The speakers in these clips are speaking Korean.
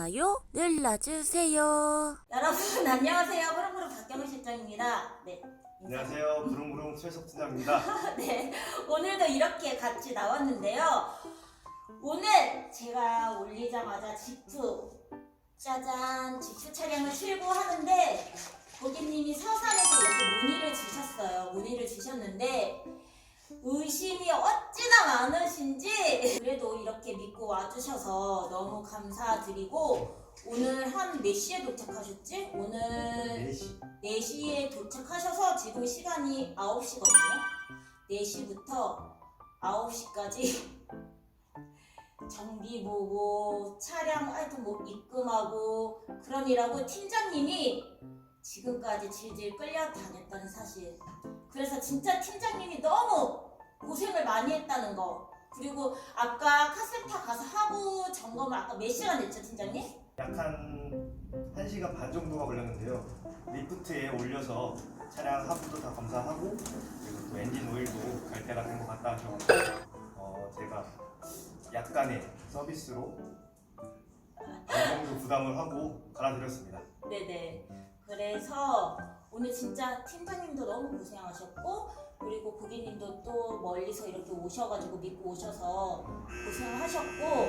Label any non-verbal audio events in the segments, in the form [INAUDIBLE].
좋아요 눌러주세요. 여러분 안녕하세요. 흐름흐름 박경희 실장입니다. 네. 안녕하세요. 부릉부릉 최석 팀장입니다. [LAUGHS] 네. 오늘도 이렇게 같이 나왔는데요. 오늘 제가 올리자마자 직후 짜잔 직후 차량을 출고하는데 고객님이 서산에서 이렇게 문의를 주셨어요. 문의를 주셨는데 의심이 어찌나 많으신지 그래도 이렇게 믿고 와주셔서 너무 감사드리고 오늘 한 몇 시에 도착하셨지? 오늘 4시. 4시에 도착하셔서 지금 시간이 9시거든요. 4시부터 9시까지 [LAUGHS] 정비 보고 차량 하여튼 뭐 입금하고 그러느라고 팀장님이 지금까지 질질 끌려 다녔다는 사실. 그래서 진짜 팀장님이 너무 고생을 많이 했다는 거. 그리고 아까 카센터 가서 하부 점검을 아까 몇 시간 했죠, 팀장님? 약한 1시간 반 정도가 걸렸는데요. 리프트에 올려서 차량 하부도 다 검사하고 그리고 또 엔진 오일도 갈 때가 된 것 같다 하셔서 어, 제가 약간의 서비스로 어느 정도 부담을 하고 갈아드렸습니다. 네네. 그래서 오늘 진짜 팀장님도 너무 고생하셨고 그리고 고객님도 또 멀리서 이렇게 오셔가지고 믿고 오셔서 고생을 하셨고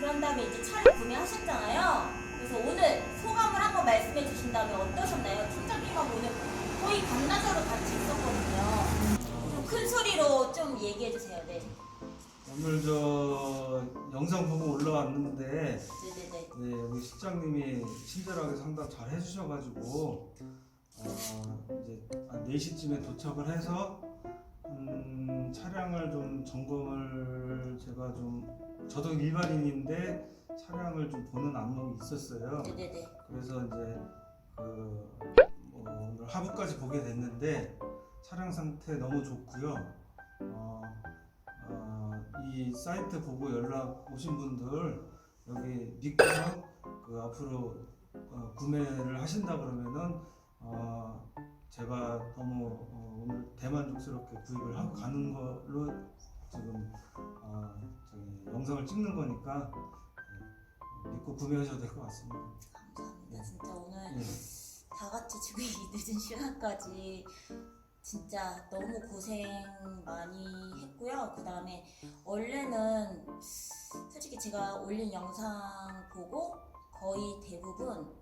그런 다음에 이제 차를 구매하셨잖아요. 그래서 오늘 소감을 한번 말씀해 주신다면 어떠셨나요? 팀장님하고 오늘 거의 반나절을 같이 있었거든요. 좀 큰 소리로 좀 얘기해 주세요. 네. 오늘 저 영상 보고 올라왔는데 네네네. 네, 우리 실장님이 친절하게 상담 잘 해주셔가지고 어, 이제 한 4시쯤에 도착을 해서 음, 차량을 좀 점검을 제가 좀 저도 일반인인데 차량을 좀 보는 안목이 있었어요. 네네네. 그래서 이제 그 뭐, 오늘 하부까지 보게 됐는데 차량 상태 너무 좋고요. 어, 어, 이 사이트 보고 연락 오신 분들 여기 믿고서 그 앞으로 어, 구매를 하신다 그러면은 어, 제가 너무 어, 오늘 대만족스럽게 구입을 하고 가는 걸로 지금 어, 저기 영상을 찍는 거니까 네, 믿고 구매하셔도 될 것 같습니다. 감사합니다. 진짜 오늘 네. 다 같이 지금 이 늦은 시간까지 진짜 너무 고생 많이 했고요. 그 다음에 원래는 솔직히 제가 올린 영상 보고 거의 대부분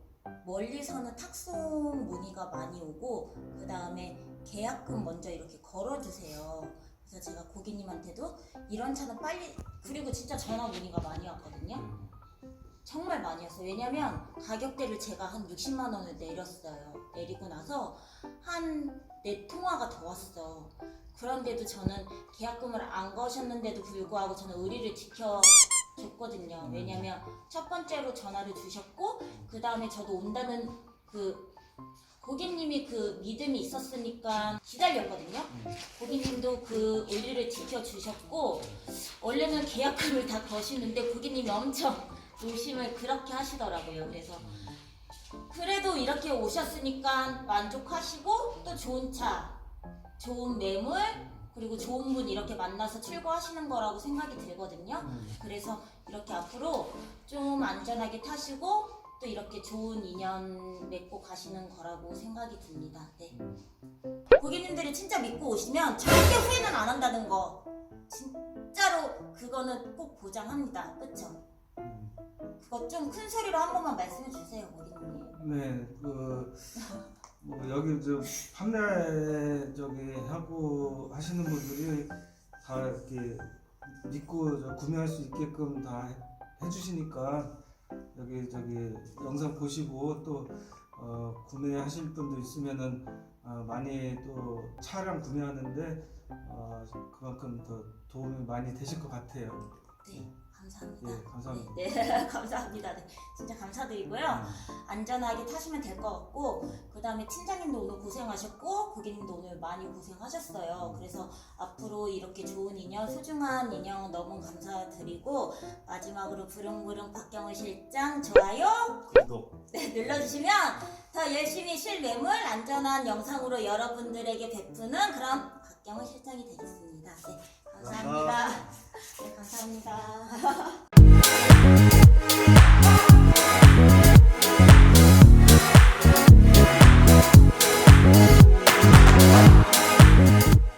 멀리서는 탁송 문의가 많이 오고 그 다음에 계약금 먼저 이렇게 걸어주세요. 그래서 제가 고객님한테도 이런 차는 빨리 그리고 진짜 전화 문의가 많이 왔거든요. 정말 많이 왔어요. 왜냐면 가격대를 제가 한 60만 원을 내렸어요. 내리고 나서 한 네 통화가 더 왔어. 그런데도 저는 계약금을 안 거셨는데도 불구하고 저는 의리를 지켜 줬거든요. 왜냐면 첫 번째로 전화를 주셨고 그 다음에 저도 온다는 그 고객님이 그 믿음이 있었으니까 기다렸거든요. 고객님도 그 의리를 지켜주셨고 원래는 계약금을 다 거시는데 고객님이 엄청 [LAUGHS] 의심을 그렇게 하시더라고요. 그래서 그래도 이렇게 오셨으니까 만족하시고 또 좋은 차, 좋은 매물 그리고 좋은 분 이렇게 만나서 출고하시는 거라고 생각이 들거든요. 음. 그래서 이렇게 앞으로 좀 안전하게 타시고 또 이렇게 좋은 인연 맺고 가시는 거라고 생각이 듭니다. 네. 고객님들이 진짜 믿고 오시면 절대 후회는 안 한다는 거 진짜로 그거는 꼭 보장합니다. 그쵸? 음. 그거 좀 큰 소리로 한 번만 말씀해 주세요, 고객님. 네, 그, 뭐, 여기 저 판매 저기 하고 하시는 분들이 다 이렇게 믿고 저 구매할 수 있게끔 다 해- 해주시니까 여기 저기 영상 보시고 또 어, 구매하실 분도 있으면은 어, 많이 또 차량 구매하는데 어, 그만큼 더 도움이 많이 되실 것 같아요. 네, 감사합니다. 예, 감사합니다. 네, 네, [LAUGHS] 감사합니다. 네, 진짜 감사드리고요. 안전하게 타시면 될 것 같고 그 다음에 팀장님도 오늘 고생하셨고 고객님도 오늘 많이 고생하셨어요. 그래서 앞으로 이렇게 좋은 인연, 소중한 인연 너무 감사드리고 마지막으로 부릉부릉 박경을 실장 좋아요 구독. 네, 눌러주시면 더 열심히 실매물 안전한 영상으로 여러분들에게 베푸는 그런 박경을 실장이 되겠습 감사합니다. 네, 감사합니다. [LAUGHS]